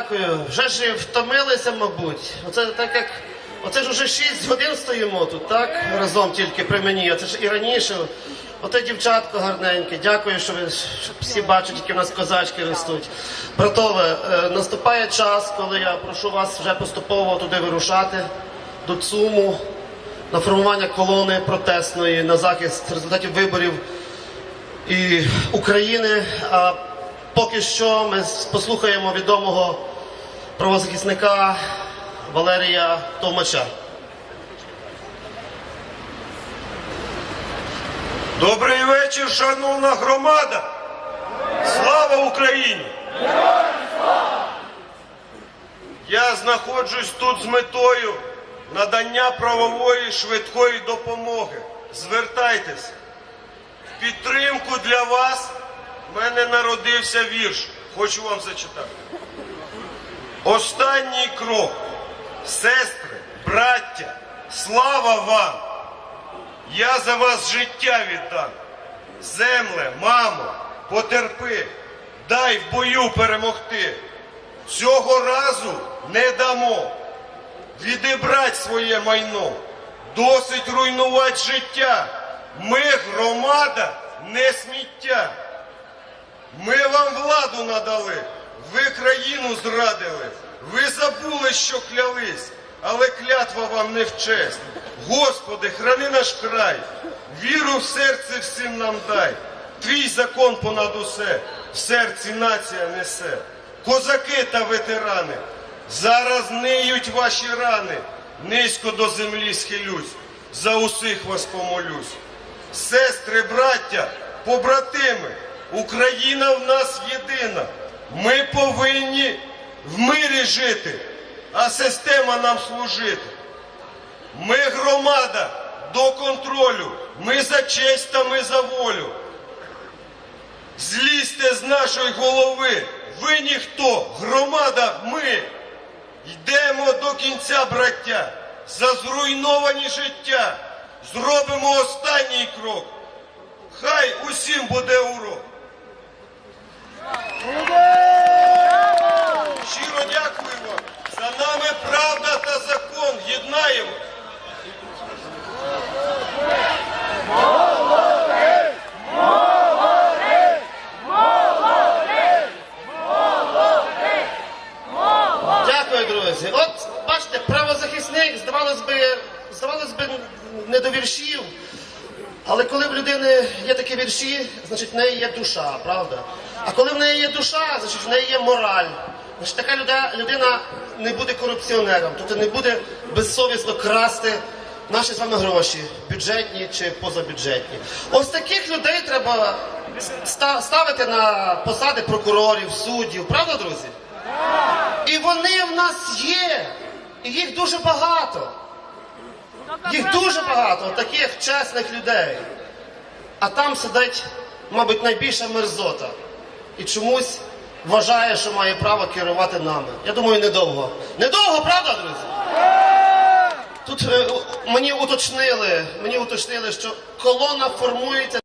дякую. Вже ж втомилися, мабуть. Оце так як. Оце ж уже 6 годин стоїмо тут, так? Разом тільки при мені. Оце ж і раніше. Оте дівчатко гарненьке. Дякую, що ви що всі бачать, які в нас козачки ростуть. Братове, е, наступає час, коли я прошу вас вже поступово туди вирушати, до ЦУМу, на формування колони протестної, на захист результатів виборів і України. А поки що ми послухаємо відомого правозахисника Валерія Томача. Добрий вечір, шановна громада! Слава Україні! Я знаходжусь тут з метою надання правової швидкої допомоги. Звертайтесь. В підтримку для вас в мене народився вірш. Хочу вам зачитати. Останній крок. Сестри, браття, слава вам! Я за вас життя віддам. Земле, мамо, потерпи, дай в бою перемогти. Цього разу не дамо відібрать своє майно, досить руйнувати життя. Ми громада, не сміття. Ми вам владу надали, країну зрадили, ви забули, що клялись, але клятва вам не в честь. Господи, храни наш край, віру в серце всім нам дай. Твій закон понад усе, в серці нація несе. Козаки та ветерани, зараз ниють ваші рани, низько до землі схилюсь, за усіх вас помолюсь. Сестри, браття, побратими, Україна в нас єдина. Ми повинні в мирі жити, а система нам служити. Ми громада до контролю, ми за честь та ми за волю. Злізьте з нашої голови, ви ніхто, громада, ми. Йдемо до кінця, браття, за зруйновані життя. Зробимо останній крок. Хай усім буде урок. Щиро дякую вам. За нами правда та закон. Єднаємо. Дякую, друзі. От бачите, правозахисник, здавалось би, здавалось би, не до віршів. Але коли в людини є такі вірші, значить в неї є душа, правда? А коли в неї є душа, значить в неї є мораль. Значить, така людина не буде корупціонером, тобто не буде безсовісно красти наші з вами гроші, бюджетні чи позабюджетні. Ось таких людей треба ста- ставити на посади прокурорів, суддів, правда, друзі? І вони в нас є. І їх дуже багато. Їх дуже багато, таких чесних людей. А там сидить, мабуть, найбільша мерзота. І чомусь вважає, що має право керувати нами. Я думаю, недовго. Недовго, правда, друзі? Тут е, мені уточнили, мені уточнили, що колона формується.